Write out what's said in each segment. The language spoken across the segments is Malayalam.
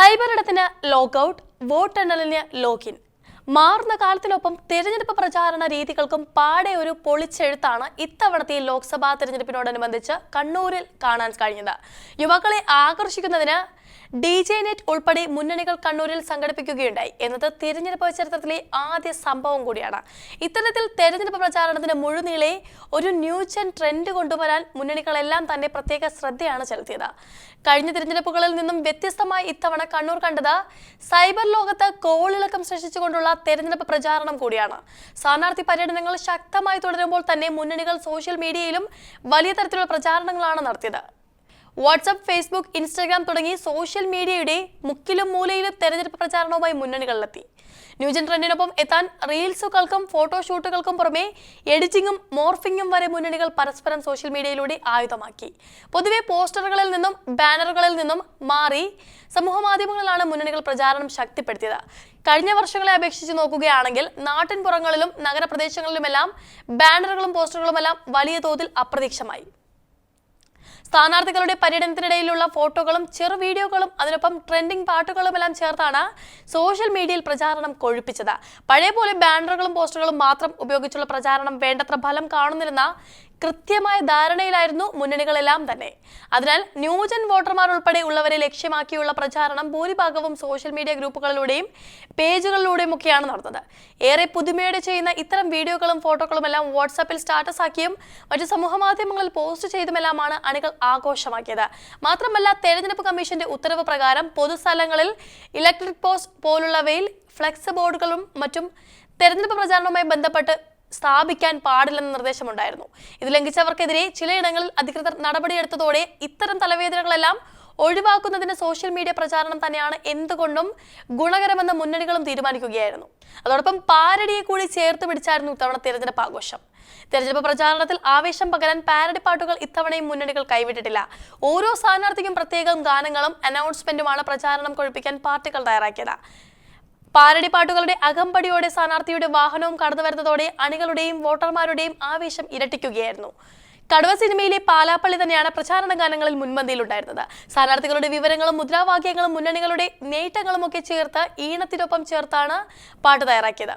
സൈബർ ഇടത്തിന് ലോക്കൌട്ട് വോട്ടെണ്ണലിന് ലോഗിൻ. മാറുന്ന കാലത്തിനൊപ്പം തിരഞ്ഞെടുപ്പ് പ്രചാരണ രീതികൾക്കും പാടെ ഒരു പൊളിച്ചെഴുത്താണ് ഇത്തവണത്തെ ലോക്സഭാ തിരഞ്ഞെടുപ്പിനോടനുബന്ധിച്ച് കണ്ണൂരിൽ കാണാൻ കഴിഞ്ഞത്. യുവാക്കളെ ആകർഷിക്കുന്നതിന് ഡി ജെ നെറ്റ് ഉൾപ്പെടെ മുന്നണികൾ കണ്ണൂരിൽ സംഘടിപ്പിക്കുകയുണ്ടായി. എന്നത് തിരഞ്ഞെടുപ്പ് ചരിത്രത്തിലെ ആദ്യ സംഭവം കൂടിയാണ്. ഇത്തരത്തിൽ തെരഞ്ഞെടുപ്പ് പ്രചാരണത്തിന് മുഴുനീളെ ഒരു ന്യൂജൻ ട്രെൻഡ് കൊണ്ടുവരാൻ മുന്നണികളെല്ലാം തന്നെ പ്രത്യേക ശ്രദ്ധയാണ് ചെലുത്തിയത്. കഴിഞ്ഞ തിരഞ്ഞെടുപ്പുകളിൽ നിന്നും വ്യത്യസ്തമായി ഇത്തവണ കണ്ണൂർ കണ്ടത് സൈബർ ലോകത്ത് കോളിളക്കം സൃഷ്ടിച്ചുകൊണ്ടുള്ള തെരഞ്ഞെടുപ്പ് പ്രചാരണം കൂടിയാണ്. സ്ഥാനാർത്ഥി പര്യടനങ്ങൾ ശക്തമായി തുടരുമ്പോൾ തന്നെ മുന്നണികൾ സോഷ്യൽ മീഡിയയിലും വലിയ തരത്തിലുള്ള പ്രചാരണങ്ങളാണ് നടത്തിയത്. വാട്സപ്പ് ഫേസ്ബുക്ക് ഇൻസ്റ്റാഗ്രാം തുടങ്ങി സോഷ്യൽ മീഡിയയുടെ മുക്കിലും മൂലയിലും തെരഞ്ഞെടുപ്പ് പ്രചാരണവുമായി മുന്നണികളിലെത്തി. ന്യൂജൻ ട്രെൻഡിനൊപ്പം എത്താൻ റീൽസുകൾക്കും ഫോട്ടോഷൂട്ടുകൾക്കും പുറമെ എഡിറ്റിംഗും മോർഫിംഗും വരെ മുന്നണികൾ പരസ്പരം സോഷ്യൽ മീഡിയയിലൂടെ ആയുധമാക്കി. പൊതുവെ പോസ്റ്ററുകളിൽ നിന്നും ബാനറുകളിൽ നിന്നും മാറി സമൂഹ മാധ്യമങ്ങളിലാണ് മുന്നണികൾ പ്രചാരണം ശക്തിപ്പെടുത്തിയത്. കഴിഞ്ഞ വർഷങ്ങളെ അപേക്ഷിച്ച് നോക്കുകയാണെങ്കിൽ നാട്ടിൻപുറങ്ങളിലും നഗരപ്രദേശങ്ങളിലുമെല്ലാം ബാനറുകളും പോസ്റ്ററുകളുമെല്ലാം വലിയ തോതിൽ അപ്രത്യക്ഷമായി. സ്ഥാനാർത്ഥികളുടെ പര്യടനത്തിനിടയിലുള്ള ഫോട്ടോകളും ചെറു വീഡിയോകളും അതിനൊപ്പം ട്രെൻഡിംഗ് പാട്ടുകളും എല്ലാം ചേർത്താണ് സോഷ്യൽ മീഡിയയിൽ പ്രചാരണം കൊഴുപ്പിച്ചത്. പഴയ പോലെ ബാനറുകളും പോസ്റ്ററുകളും മാത്രം ഉപയോഗിച്ചുള്ള പ്രചാരണം വേണ്ടത്ര ഫലം കാണുന്നില്ലെന്ന കൃത്യമായ ധാരണയിലായിരുന്നു മുന്നണികളെല്ലാം തന്നെ. അതിനാൽ ന്യൂജൻ വോട്ടർമാർ ഉൾപ്പെടെ ഉള്ളവരെ ലക്ഷ്യമാക്കിയുള്ള പ്രചാരണം ഭൂരിഭാഗവും സോഷ്യൽ മീഡിയ ഗ്രൂപ്പുകളിലൂടെയും പേജുകളിലൂടെയും ഒക്കെയാണ് നടന്നത്. ഏറെ പുതുമയോടെ ചെയ്യുന്ന ഇത്തരം വീഡിയോകളും ഫോട്ടോകളും എല്ലാം വാട്സാപ്പിൽ സ്റ്റാറ്റസ് ആക്കിയും മറ്റു സമൂഹ മാധ്യമങ്ങളിൽ പോസ്റ്റ് ചെയ്തുമെല്ലാമാണ് അണികൾ ആഘോഷമാക്കിയത്. മാത്രമല്ല തെരഞ്ഞെടുപ്പ് കമ്മീഷന്റെ ഉത്തരവ് പ്രകാരം പൊതുസ്ഥലങ്ങളിൽ ഇലക്ട്രിക് പോസ്റ്റ് പോലുള്ളവയിൽ ഫ്ലെക്സ് ബോർഡുകളും മറ്റും തെരഞ്ഞെടുപ്പ് പ്രചാരണവുമായി ബന്ധപ്പെട്ട് സ്ഥാപിക്കാൻ പാടില്ലെന്ന നിർദ്ദേശമുണ്ടായിരുന്നു. ഇത് ലംഘിച്ചവർക്കെതിരെ ചിലയിടങ്ങളിൽ അധികൃതർ നടപടിയെടുത്തതോടെ ഇത്തരം തലവേദനകളെല്ലാം ഒഴിവാക്കുന്നതിന് സോഷ്യൽ മീഡിയ പ്രചാരണം തന്നെയാണ് എന്തുകൊണ്ടും ഗുണകരമെന്ന മുന്നണികളും തീരുമാനിക്കുകയായിരുന്നു. അതോടൊപ്പം പാരഡിയെ കൂടി ചേർത്ത് പിടിച്ചായിരുന്നു ഇത്തവണ തിരഞ്ഞെടുപ്പ് ആഘോഷം. തെരഞ്ഞെടുപ്പ് പ്രചാരണത്തിൽ ആവേശം പകരാൻ പാരഡി പാട്ടുകൾ ഇത്തവണയും മുന്നണികൾ കൈവിട്ടിട്ടില്ല. ഓരോ സ്ഥാനാർത്ഥിക്കും പ്രത്യേകം ഗാനങ്ങളും അനൗൺസ്മെന്റുമാണ് പ്രചാരണം കൊഴിപ്പിക്കാൻ പാർട്ടികൾ തയ്യാറാക്കിയത്. പാരടി പാട്ടുകളുടെ അകമ്പടിയോടെ സ്ഥാനാർത്ഥിയുടെ വാഹനവും കടന്നു വരുന്നതോടെ അണികളുടെയും വോട്ടർമാരുടെയും ആവേശം ഇരട്ടിക്കുകയായിരുന്നു. കടുവ സിനിമയിലെ പാലാപ്പള്ളി തന്നെയാണ് പ്രചാരണ ഗാനങ്ങളിൽ മുൻപന്തിയിലുണ്ടായിരുന്നത്. സ്ഥാനാർത്ഥികളുടെ വിവരങ്ങളും മുദ്രാവാക്യങ്ങളും മുന്നണികളുടെ നേട്ടങ്ങളും ഒക്കെ ചേർത്ത് ഈണത്തിനൊപ്പം ചേർത്താണ് പാട്ട് തയ്യാറാക്കിയത്.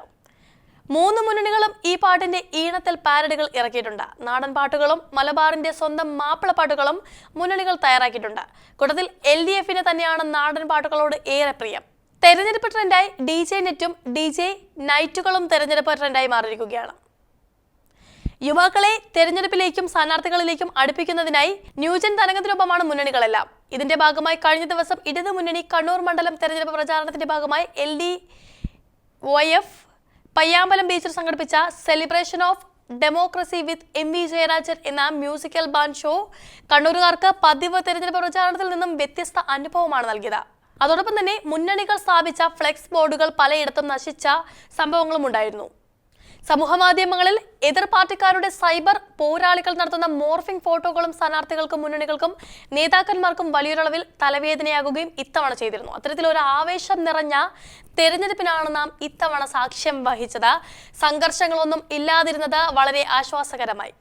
മൂന്ന് മുന്നണികളും ഈ പാട്ടിന്റെ ഈണത്തിൽ പാരഡികൾ ഇറക്കിയിട്ടുണ്ട്. നാടൻ പാട്ടുകളും മലബാറിന്റെ സ്വന്തം മാപ്പിള പാട്ടുകളും മുന്നണികൾ തയ്യാറാക്കിയിട്ടുണ്ട്. കൂട്ടത്തിൽ എൽ ഡി എഫിന് തന്നെയാണ് നാടൻ പാട്ടുകളോട് ഏറെ പ്രിയം. തെരഞ്ഞെടുപ്പ് ട്രെൻഡായി ഡി ജെ നെറ്റും ഡി ജെ നൈറ്റുകളും തെരഞ്ഞെടുപ്പ് ട്രെൻഡായി മാറിയിരിക്കുകയാണ്. യുവാക്കളെ തെരഞ്ഞെടുപ്പിലേക്കും സ്ഥാനാർത്ഥികളിലേക്കും അടുപ്പിക്കുന്നതിനായി ന്യൂജൻ തരംഗത്തിനൊപ്പമാണ് മുന്നണികളെല്ലാം. ഇതിന്റെ ഭാഗമായി കഴിഞ്ഞ ദിവസം ഇടതു മുന്നണി കണ്ണൂർ മണ്ഡലം തെരഞ്ഞെടുപ്പ് പ്രചാരണത്തിന്റെ ഭാഗമായി L D Y F Payyambalam ബീച്ചിൽ സംഘടിപ്പിച്ച celebration of democracy with M V Jayarajan എന്ന മ്യൂസിക്കൽ ബാൻഡ് ഷോ കണ്ണൂരുകാർക്ക് പതിവ് തെരഞ്ഞെടുപ്പ് പ്രചാരണത്തിൽ നിന്നും വ്യത്യസ്ത അനുഭവമാണ് നൽകിയത്. അതോടൊപ്പം തന്നെ മുന്നണികൾ സ്ഥാപിച്ച ഫ്ലെക്സ് ബോർഡുകൾ പലയിടത്തും നശിച്ച സംഭവങ്ങളും ഉണ്ടായിരുന്നു. സമൂഹമാധ്യമങ്ങളിൽ എതിർ പാർട്ടിക്കാരുടെ സൈബർ പോരാളികൾ നടത്തുന്ന മോർഫിംഗ് ഫോട്ടോകളും സ്ഥാനാർത്ഥികൾക്കും മുന്നണികൾക്കും നേതാക്കന്മാർക്കും വലിയൊരളവിൽ തലവേദനയാകുകയും ഇത്തവണ ചെയ്തിരുന്നു. അത്തരത്തിലൊരു ആവേശം നിറഞ്ഞ തെരഞ്ഞെടുപ്പിനാണ് നാം ഇത്തവണ സാക്ഷ്യം വഹിച്ചത്. സംഘർഷങ്ങളൊന്നും ഇല്ലാതിരുന്നത് വളരെ ആശ്വാസകരമായി.